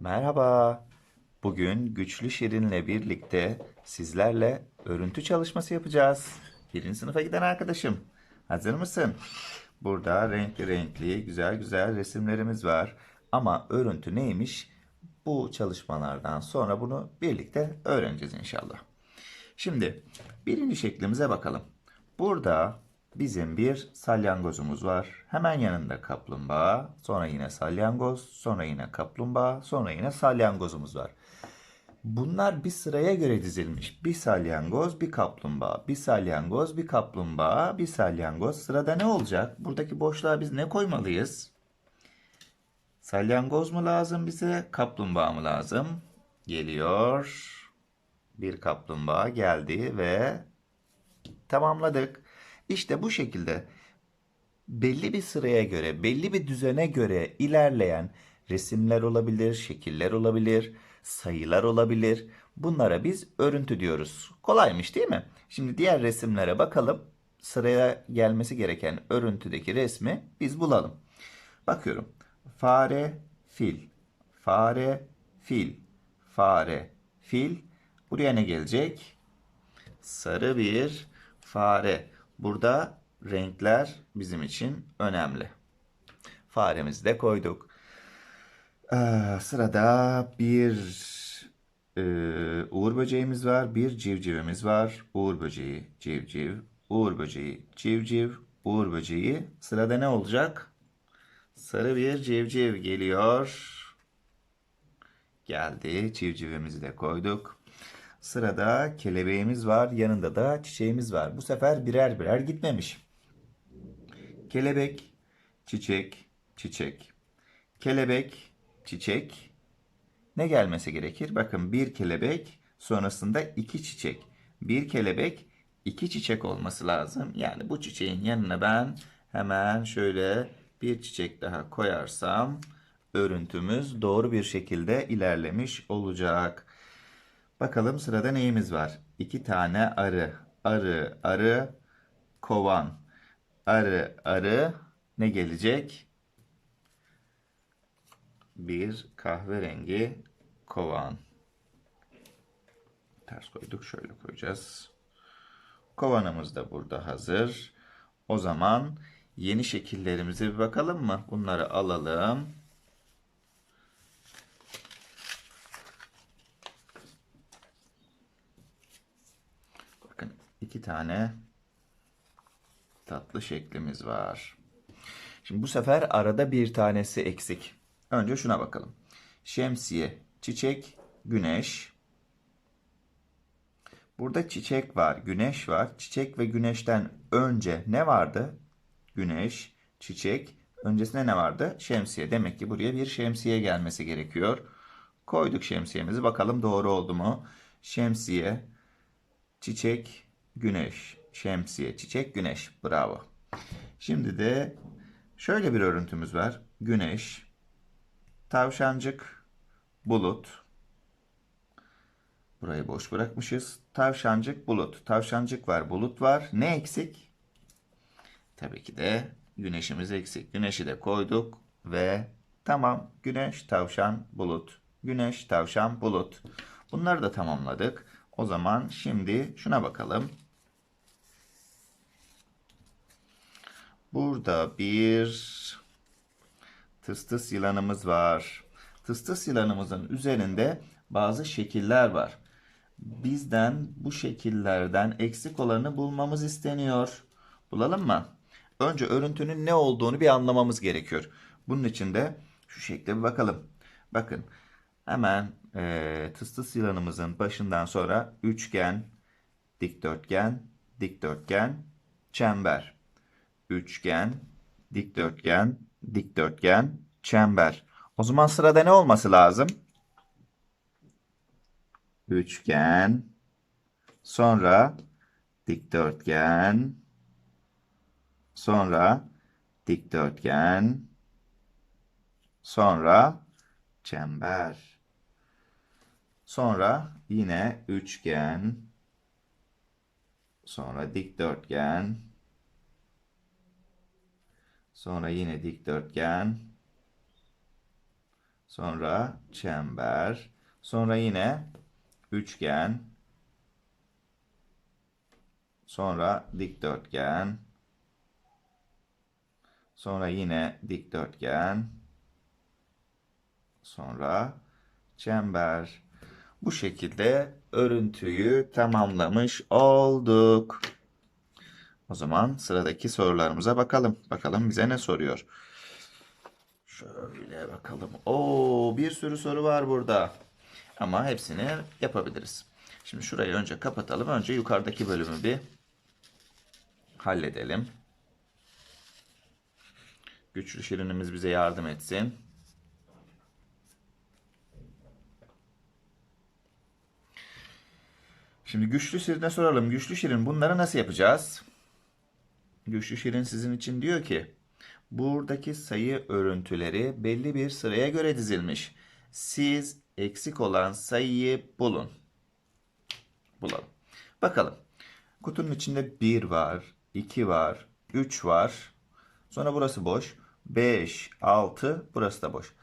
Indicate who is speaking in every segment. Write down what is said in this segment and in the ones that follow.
Speaker 1: Merhaba. Bugün Güçlü Şirin'le birlikte sizlerle örüntü çalışması yapacağız. Birinci sınıfa giden arkadaşım. Hazır mısın? Burada renkli renkli güzel güzel resimlerimiz var. Ama örüntü neymiş? Bu çalışmalardan sonra bunu birlikte öğreneceğiz inşallah. Şimdi birinci şeklimize bakalım. Burada bizim bir salyangozumuz var. Hemen yanında kaplumbağa, sonra yine salyangoz, sonra yine kaplumbağa, sonra yine salyangozumuz var. Bunlar bir sıraya göre dizilmiş. Bir salyangoz, bir kaplumbağa, bir salyangoz, bir kaplumbağa, bir salyangoz. Sırada ne olacak? Buradaki boşluğa biz ne koymalıyız? Salyangoz mu lazım bize, kaplumbağa mı lazım? Geliyor. Bir kaplumbağa geldi ve tamamladık. İşte bu şekilde belli bir sıraya göre, belli bir düzene göre ilerleyen resimler olabilir, şekiller olabilir, sayılar olabilir. Bunlara biz örüntü diyoruz. Kolaymış değil mi? Şimdi diğer resimlere bakalım. Sıraya gelmesi gereken örüntüdeki resmi biz bulalım. Bakıyorum. Fare, fil. Fare, fil. Fare, fil. Buraya ne gelecek? Sarı bir fare. Burada renkler bizim için önemli. Faremizi de koyduk. Ee, sırada bir e, uğur böceğimiz var, bir civcivimiz var. Uğur böceği, civciv, uğur böceği, civciv, uğur böceği. Sırada ne olacak? Sarı bir civciv geliyor. Geldi. Civcivimizi de koyduk. Sırada kelebeğimiz var. Yanında da çiçeğimiz var. Bu sefer birer birer gitmemiş. Kelebek, çiçek, çiçek. Kelebek, çiçek. Ne gelmesi gerekir? Bakın bir kelebek sonrasında iki çiçek. Bir kelebek, iki çiçek olması lazım. Yani bu çiçeğin yanına ben hemen şöyle bir çiçek daha koyarsam örüntümüz doğru bir şekilde ilerlemiş olacak. Bakalım sırada neyimiz var? İki tane arı. Arı, arı, kovan. Arı, arı. Ne gelecek? Bir kahverengi kovan. Ters koyduk. Şöyle koyacağız. Kovanımız da burada hazır. O zaman yeni şekillerimize bir bakalım mı? Bunları alalım. Bakın iki tane tatlı şeklimiz var. Şimdi bu sefer arada bir tanesi eksik. Önce şuna bakalım. Şemsiye, çiçek, güneş. Burada çiçek var, güneş var. Çiçek ve güneşten önce ne vardı? Güneş, çiçek. Öncesinde ne vardı? Şemsiye. Demek ki buraya bir şemsiye gelmesi gerekiyor. Koyduk şemsiyemizi. Bakalım doğru oldu mu? Şemsiye, çiçek, güneş. Şemsiye, çiçek, güneş. Bravo. Şimdi de şöyle bir örüntümüz var. Güneş, tavşancık, bulut. Burayı boş bırakmışız. Tavşancık, bulut. Tavşancık var, bulut var. Ne eksik? Tabii ki de güneşimiz eksik. Güneşi de koyduk ve tamam. Güneş, tavşan, bulut. Güneş, tavşan, bulut. Bunları da tamamladık. O zaman şimdi şuna bakalım. Burada bir tıstıs yılanımız var. Tıstıs yılanımızın üzerinde bazı şekiller var. Bizden bu şekillerden eksik olanı bulmamız isteniyor. Bulalım mı? Önce örüntünün ne olduğunu bir anlamamız gerekiyor. Bunun için de şu şekle bir bakalım. Bakın hemen e, tıstıs yılanımızın başından sonra üçgen, dikdörtgen, dikdörtgen, çember. Üçgen, dikdörtgen, dikdörtgen, çember. O zaman sırada ne olması lazım? Üçgen, sonra dikdörtgen, sonra dikdörtgen, sonra çember. Sonra yine üçgen, sonra dikdörtgen, sonra yine dikdörtgen, Sonra çember. Sonra yine üçgen. Sonra dikdörtgen. Sonra yine dikdörtgen. Sonra çember. Bu şekilde örüntüyü tamamlamış olduk. O zaman sıradaki sorularımıza bakalım. Bakalım bize ne soruyor. Şöyle bakalım. Oo, bir sürü soru var burada. Ama hepsini yapabiliriz. Şimdi şurayı önce kapatalım. Önce yukarıdaki bölümü bir halledelim. Güçlü şirinimiz bize yardım etsin. Şimdi güçlü şirine soralım. Güçlü şirin bunları nasıl yapacağız? Güçlü şirin sizin için diyor ki buradaki sayı örüntüleri belli bir sıraya göre dizilmiş. Siz eksik olan sayıyı bulun. Bulalım. Bakalım. Kutunun içinde 1 var, 2 var, 3 var. Sonra burası boş. 5, 6, burası da boş.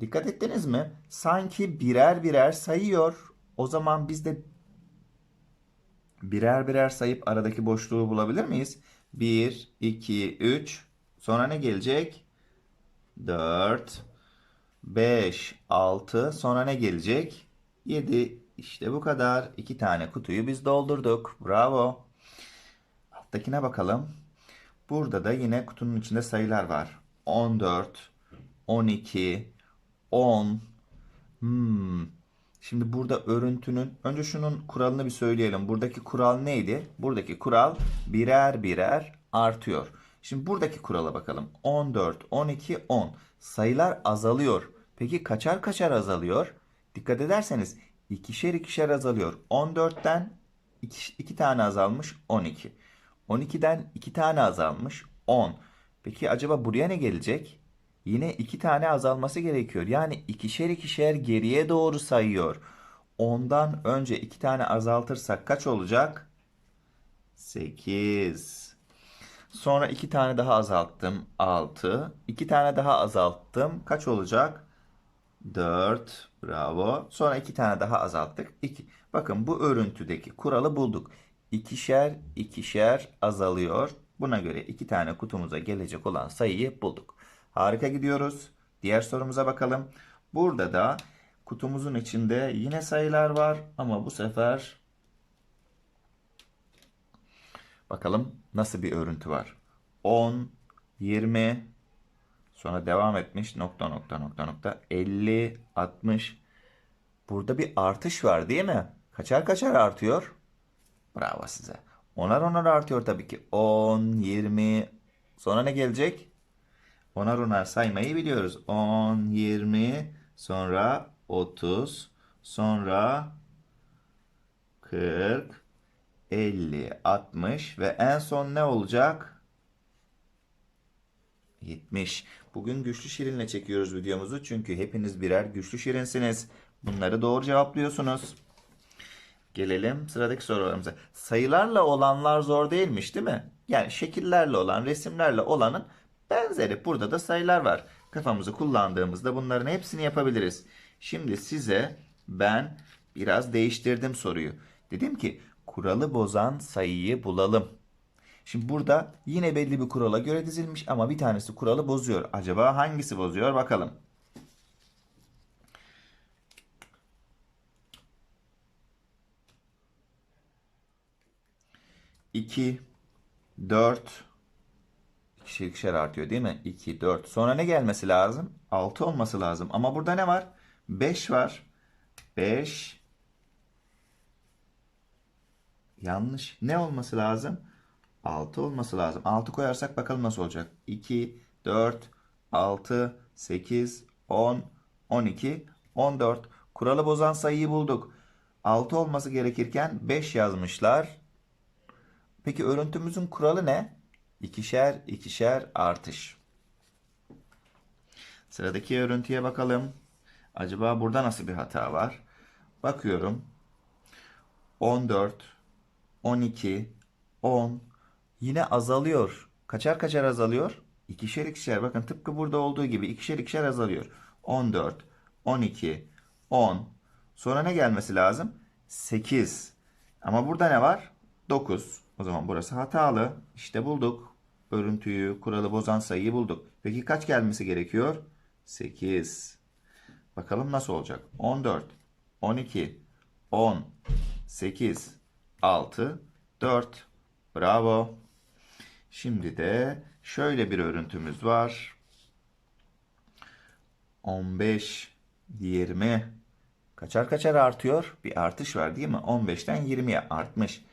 Speaker 1: Dikkat ettiniz mi? Sanki birer birer sayıyor. O zaman biz de birer birer sayıp aradaki boşluğu bulabilir miyiz? 1, 2, 3. Sonra ne gelecek? 4, 5, 6. Sonra ne gelecek? 7. İşte bu kadar. İki tane kutuyu biz doldurduk. Bravo. Alttakine bakalım. Burada da yine kutunun içinde sayılar var. 14, 12, 10. Hmm. Şimdi burada örüntünün önce şunun kuralını bir söyleyelim. Buradaki kural neydi? Buradaki kural birer birer artıyor. Şimdi buradaki kurala bakalım. 14, 12, 10. Sayılar azalıyor. Peki kaçar kaçar azalıyor? Dikkat ederseniz ikişer ikişer azalıyor. 14'ten 2, 2 tane azalmış 12. 12'den 2 tane azalmış 10. Peki acaba buraya ne gelecek? Yine 2 tane azalması gerekiyor. Yani ikişer ikişer geriye doğru sayıyor. 10'dan önce 2 tane azaltırsak kaç olacak? 8. Sonra 2 tane daha azalttım. 6. 2 tane daha azalttım. Kaç olacak? 4. Bravo. Sonra 2 tane daha azalttık. 2. Bakın bu örüntüdeki kuralı bulduk. İkişer ikişer azalıyor. Buna göre 2 tane kutumuza gelecek olan sayıyı bulduk. Harika gidiyoruz. Diğer sorumuza bakalım. Burada da kutumuzun içinde yine sayılar var ama bu sefer bakalım nasıl bir örüntü var. 10, 20, sonra devam etmiş nokta nokta nokta nokta 50, 60. Burada bir artış var değil mi? Kaçar kaçar artıyor? Bravo size. Onar onar artıyor tabii ki. 10, 20. Sonra ne gelecek? Onar onar saymayı biliyoruz. 10, 20, sonra 30, sonra 40, 50, 60 ve en son ne olacak? 70. Bugün güçlü şirinle çekiyoruz videomuzu. Çünkü hepiniz birer güçlü şirinsiniz. Bunları doğru cevaplıyorsunuz. Gelelim sıradaki sorularımıza. Sayılarla olanlar zor değilmiş değil mi? Yani şekillerle olan, resimlerle olanın benzeri. Burada da sayılar var. Kafamızı kullandığımızda bunların hepsini yapabiliriz. Şimdi size ben biraz değiştirdim soruyu. Dedim ki kuralı bozan sayıyı bulalım. Şimdi burada yine belli bir kurala göre dizilmiş ama bir tanesi kuralı bozuyor. Acaba hangisi bozuyor bakalım. İki, dört, ikişer ikişer artıyor değil mi? 2, 4. Sonra ne gelmesi lazım? 6 olması lazım. Ama burada ne var? 5 var. 5. Yanlış. Ne olması lazım? 6 olması lazım. 6 koyarsak bakalım nasıl olacak. 2, 4, 6, 8, 10, 12, 14. Kuralı bozan sayıyı bulduk. 6 olması gerekirken 5 yazmışlar. Peki örüntümüzün kuralı ne? İkişer ikişer artış. Sıradaki örüntüye bakalım. Acaba burada nasıl bir hata var? Bakıyorum. 14, 12, 10 yine azalıyor. Kaçar kaçar azalıyor? İkişer ikişer. Bakın tıpkı burada olduğu gibi ikişer ikişer azalıyor. 14, 12, 10. Sonra ne gelmesi lazım? 8. Ama burada ne var? 9. O zaman burası hatalı. İşte bulduk. Örüntüyü, kuralı bozan sayıyı bulduk. Peki kaç gelmesi gerekiyor? 8. Bakalım nasıl olacak? 14, 12, 10, 8, 6, 4. Bravo. Şimdi de şöyle bir örüntümüz var. 15, 20. Kaçar kaçar artıyor? Bir artış var değil mi? 15'ten 20'ye artmış.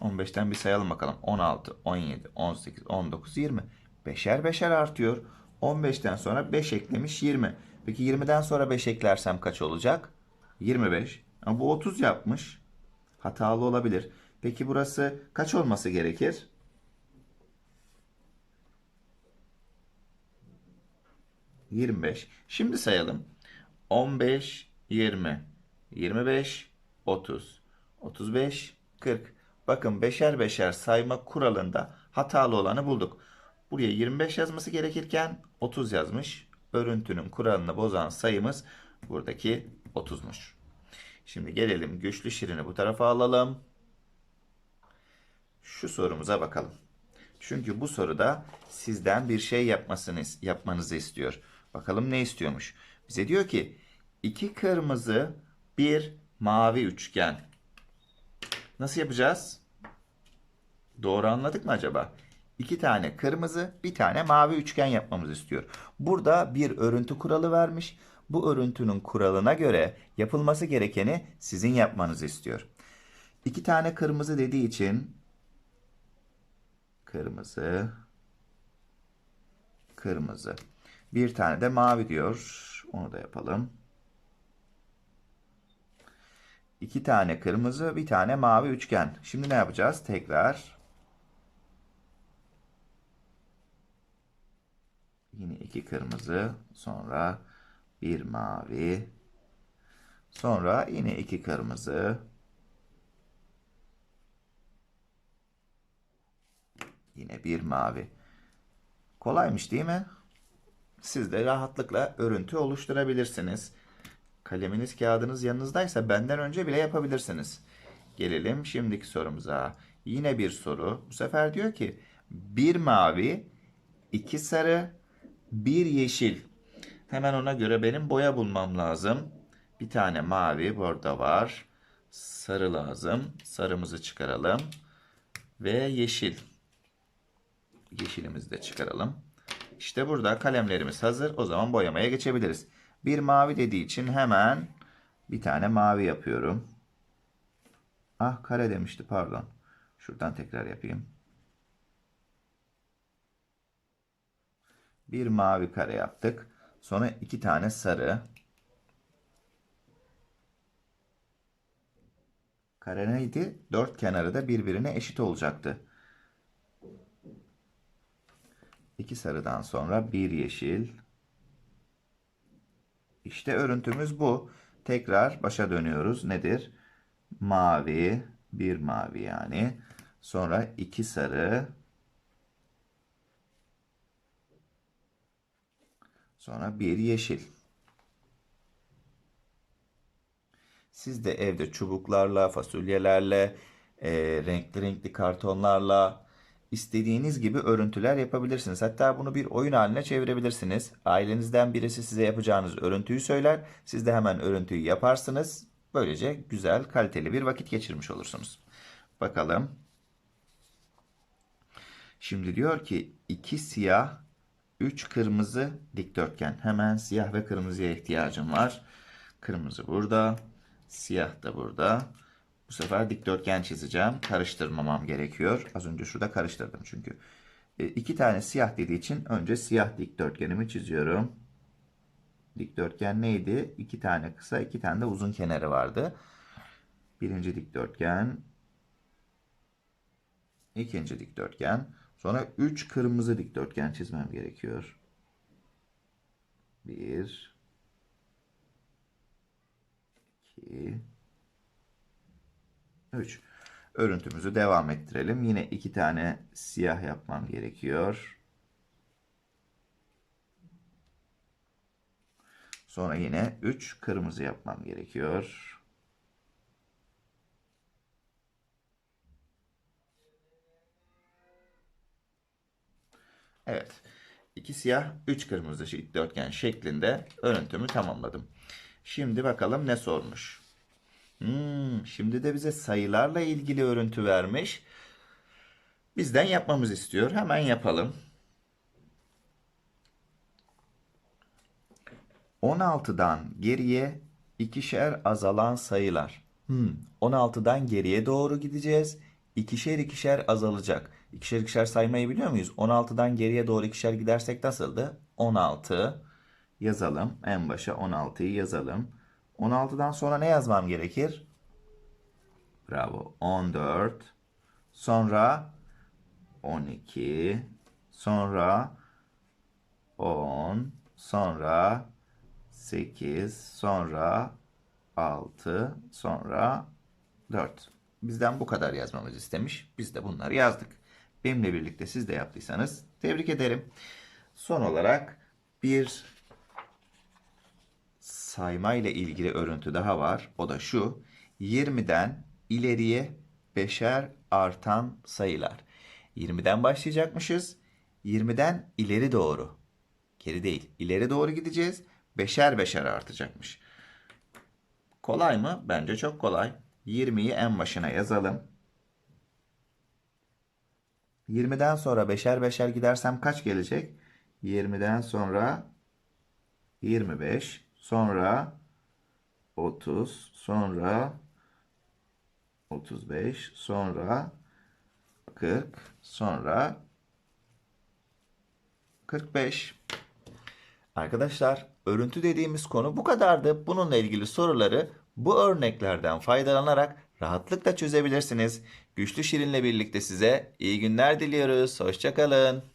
Speaker 1: 15'ten bir sayalım bakalım. 16, 17, 18, 19, 20. Beşer beşer artıyor. 15'ten sonra 5 eklemiş 20. Peki 20'den sonra 5 eklersem kaç olacak? 25. Ama bu 30 yapmış. Hatalı olabilir. Peki burası kaç olması gerekir? ...25. Şimdi sayalım. 15, 20, 25, 30, 35, 40. Bakın beşer beşer sayma kuralında hatalı olanı bulduk. Buraya 25 yazması gerekirken 30 yazmış. Örüntünün kuralını bozan sayımız buradaki 30'muş. Şimdi gelelim güçlü şirini bu tarafa alalım. Şu sorumuza bakalım. Çünkü bu soruda sizden bir şey yapmasını yapmanızı istiyor. Bakalım ne istiyormuş? Bize diyor ki iki kırmızı bir mavi üçgen. Nasıl yapacağız? Doğru anladık mı acaba? İki tane kırmızı, bir tane mavi üçgen yapmamızı istiyor. Burada bir örüntü kuralı vermiş. Bu örüntünün kuralına göre yapılması gerekeni sizin yapmanızı istiyor. İki tane kırmızı dediği için kırmızı, kırmızı. Bir tane de mavi diyor. Onu da yapalım. İki tane kırmızı, bir tane mavi üçgen. Şimdi ne yapacağız? Tekrar yine iki kırmızı, sonra bir mavi, sonra yine iki kırmızı, yine bir mavi. Kolaymış değil mi? Siz de rahatlıkla örüntü oluşturabilirsiniz. Kaleminiz, kağıdınız yanınızdaysa benden önce bile yapabilirsiniz. Gelelim şimdiki sorumuza. Yine bir soru. Bu sefer diyor ki bir mavi, iki sarı, bir yeşil. Hemen ona göre benim boya bulmam lazım. Bir tane mavi burada var. Sarı lazım. Sarımızı çıkaralım. Ve yeşil. Yeşilimizi de çıkaralım. İşte burada kalemlerimiz hazır. O zaman boyamaya geçebiliriz. Bir mavi dediği için hemen bir tane mavi yapıyorum. Ah kare demişti pardon. Şuradan tekrar yapayım. Bir mavi kare yaptık. Sonra iki tane sarı. Kare neydi? Dört kenarı da birbirine eşit olacaktı. İki sarıdan sonra bir yeşil. İşte örüntümüz bu. Tekrar başa dönüyoruz. Nedir? Mavi, bir mavi yani. Sonra iki sarı. Sonra bir yeşil. Siz de evde çubuklarla, fasulyelerle, e, renkli renkli kartonlarla, istediğiniz gibi örüntüler yapabilirsiniz. Hatta bunu bir oyun haline çevirebilirsiniz. Ailenizden birisi size yapacağınız örüntüyü söyler. Siz de hemen örüntüyü yaparsınız. Böylece güzel, kaliteli bir vakit geçirmiş olursunuz. Bakalım. Şimdi diyor ki iki siyah, üç kırmızı dikdörtgen. Hemen siyah ve kırmızıya ihtiyacım var. Kırmızı burada, siyah da burada. Bu sefer dikdörtgen çizeceğim. Karıştırmamam gerekiyor. Az önce şurada karıştırdım çünkü. E, iki tane siyah dediği için önce siyah dikdörtgenimi çiziyorum. Dikdörtgen neydi? İki tane kısa, iki tane de uzun kenarı vardı. Birinci dikdörtgen. ikinci dikdörtgen. Sonra üç kırmızı dikdörtgen çizmem gerekiyor. Bir. iki. 3. Örüntümüzü devam ettirelim. Yine iki tane siyah yapmam gerekiyor. Sonra yine 3 kırmızı yapmam gerekiyor. Evet. 2 siyah, 3 kırmızı dikdörtgen şeklinde örüntümü tamamladım. Şimdi bakalım ne sormuş. Hmm, şimdi de bize sayılarla ilgili örüntü vermiş. Bizden yapmamız istiyor. Hemen yapalım. 16'dan geriye ikişer azalan sayılar. Hmm, 16'dan geriye doğru gideceğiz. İkişer ikişer azalacak. İkişer ikişer saymayı biliyor muyuz? 16'dan geriye doğru ikişer gidersek nasıldı? 16 yazalım. En başa 16'yı yazalım. 16'dan sonra ne yazmam gerekir? Bravo. 14. Sonra 12. Sonra 10. Sonra 8. Sonra 6. Sonra 4. Bizden bu kadar yazmamızı istemiş. Biz de bunları yazdık. Benimle birlikte siz de yaptıysanız tebrik ederim. Son olarak bir sayma ile ilgili örüntü daha var. O da şu. 20'den ileriye beşer artan sayılar. 20'den başlayacakmışız. 20'den ileri doğru. Geri değil. ileri doğru gideceğiz. Beşer beşer artacakmış. Kolay mı? Bence çok kolay. 20'yi en başına yazalım. 20'den sonra beşer beşer gidersem kaç gelecek? 20'den sonra 25, sonra 30, sonra 35, sonra 40, sonra 45. Arkadaşlar, örüntü dediğimiz konu bu kadardı. Bununla ilgili soruları bu örneklerden faydalanarak rahatlıkla çözebilirsiniz. Güçlü Şirin'le birlikte size iyi günler diliyoruz. Hoşçakalın.